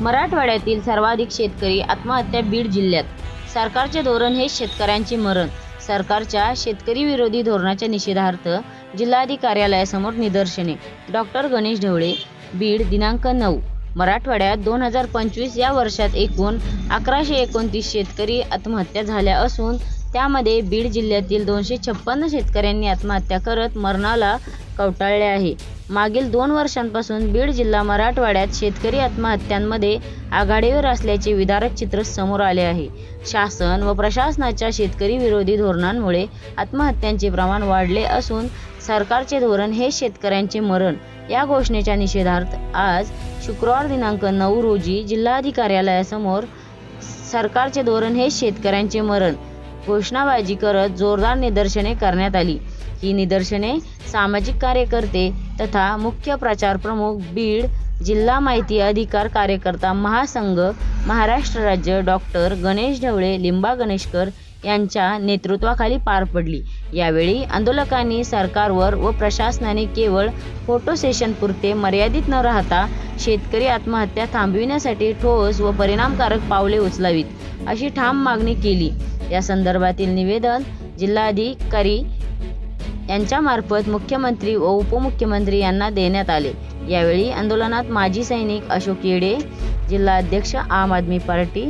मराठवाड्यातील सर्वाधिक शेतकरी आत्महत्या बीड जिल्ह्यात. सरकारचे धोरण हे शेतकऱ्यांचे मरण. सरकारच्या शेतकरी विरोधी धोरणाच्या निषेधार्थ जिल्हाधिकारी कार्यालयासमोर निदर्शने. डॉक्टर गणेश ढवळे बीड दिनांक नऊ मराठवाड्यात दोन हजार पंचवीस या वर्षात एकूण अकराशे एकोणतीस शेतकरी आत्महत्या झाल्या असून त्यामध्ये बीड जिल्ह्यातील दोनशे छप्पन्न शेतकऱ्यांनी आत्महत्या करत मरणाला कवटाळले आहे. मागील दोन वर्षांपासून बीड जिल्हा मराठवाड्यात शेतकरी आत्महत्यांमध्ये आघाडीवर असल्याचे विदारक चित्र समोर आले आहे. शासन व प्रशासनाच्या शेतकरी विरोधी धोरणांमुळे आत्महत्यांचे प्रमाण वाढले असून सरकारचे धोरण हे शेतकऱ्यांचे मरण. या घोषणेच्या निषेधार्थ आज शुक्रवार दिनांक नऊ रोजी जिल्हाधिकार्यालयासमोर सरकारचे धोरण हे शेतकऱ्यांचे मरण. घोषणाबाजी करत जोरदार निदर्शने करण्यात आली. ही निदर्शने सामाजिक कार्यकर्ते तथा मुख्य प्रचार प्रमुख बीड जिल्हा माहिती अधिकार कार्यकर्ता महासंघ महाराष्ट्र राज्य डॉक्टर गणेश ढवळे लिंबा गणेशकर यांच्या नेतृत्वाखाली पार पडली. यावेळी आंदोलकांनी सरकारवर व प्रशासनाने केवळ फोटो सेशनपुरते मर्यादित न राहता शेतकरी आत्महत्या थांबविण्यासाठी ठोस व परिणामकारक पावले उचलावीत अशी ठाम मागणी केली. या संदर्भातील निवेदन जिल्हाधिकारी यांच्यामार्फत मुख्यमंत्री व उपमुख्यमंत्री यांना देण्यात आले. यावेळी आंदोलनात माजी सैनिक अशोक येडे जिल्हाध्यक्ष आम आदमी पार्टी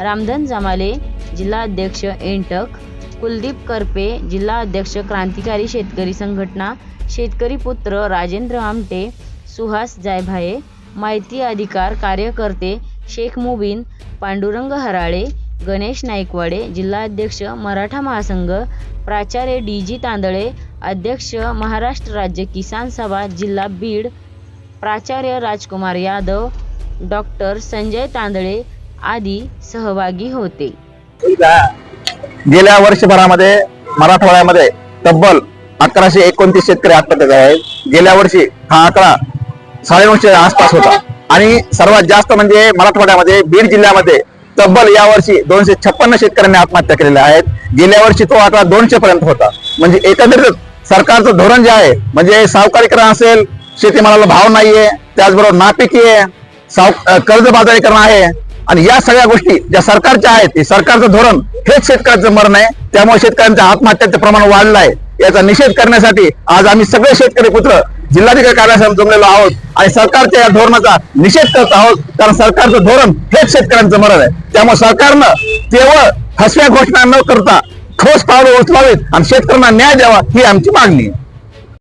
रामधन जमाले जिल्हाध्यक्ष एंटक कुलदीप करपे जिल्हाध्यक्ष क्रांतिकारी शेतकरी संघटना शेतकरी पुत्र राजेंद्र आमटे सुहास जायभाये माहिती अधिकार कार्यकर्ते शेख मुबीन पांडुरंग हराळे गणेश नाईकवाडे जिल्हाध्यक्ष मराठा महासंघ प्राचार्य डी जी तांदळे अध्यक्ष महाराष्ट्र राज्य किसान सभा जिल्हा बीड प्राचार्य राजकुमार यादव डॉक्टर संजय तांदळे आदी सहभागी होते. गेल्या वर्षभरामध्ये मराठवाड्यामध्ये तब्बल अकराशे एकोणतीस शेतकरी आत्महत्या झाले. आहेत गेल्या वर्षी हा आकडा साडेनऊशे आसपास होता. आणि सर्वात जास्त म्हणजे मराठवाड्यामध्ये बीड जिल्ह्यामध्ये तब्बल या वर्षी दोनशे छप्पन्न शेतकऱ्यांनी आत्महत्या केलेल्या आहेत. गेल्या वर्षी तो आकडा दोनशे पर्यंत होता. म्हणजे एकंदरीत सरकारचं धोरण जे आहे म्हणजे सावकारीकरण असेल शेतीमालाला भाव नाहीये त्याचबरोबर नापिकी आहे साव कर्जबाजारीकरण आहे. आणि या सगळ्या गोष्टी ज्या सरकारच्या आहेत ते सरकारचं धोरण हेच शेतकऱ्याचं मरण आहे. त्यामुळे शेतकऱ्यांच्या आत्महत्याचं प्रमाण वाढलं आहे. याचा निषेध करण्यासाठी आज आम्ही सगळे शेतकरी पुत्र जिल्हाधिकारी कार्यालयासमोर जमलेलो आहोत. आणि सरकारच्या या धोरणाचा निषेध करत आहोत. कारण सरकारचं धोरण हेच शेतकऱ्यांचं मरण आहे. त्यामुळे सरकारनं केवळ फसव्या घोषणा न करता ठोस पावलं उचलावीत आणि शेतकऱ्यांना न्याय द्यावा ही आमची मागणी आहे.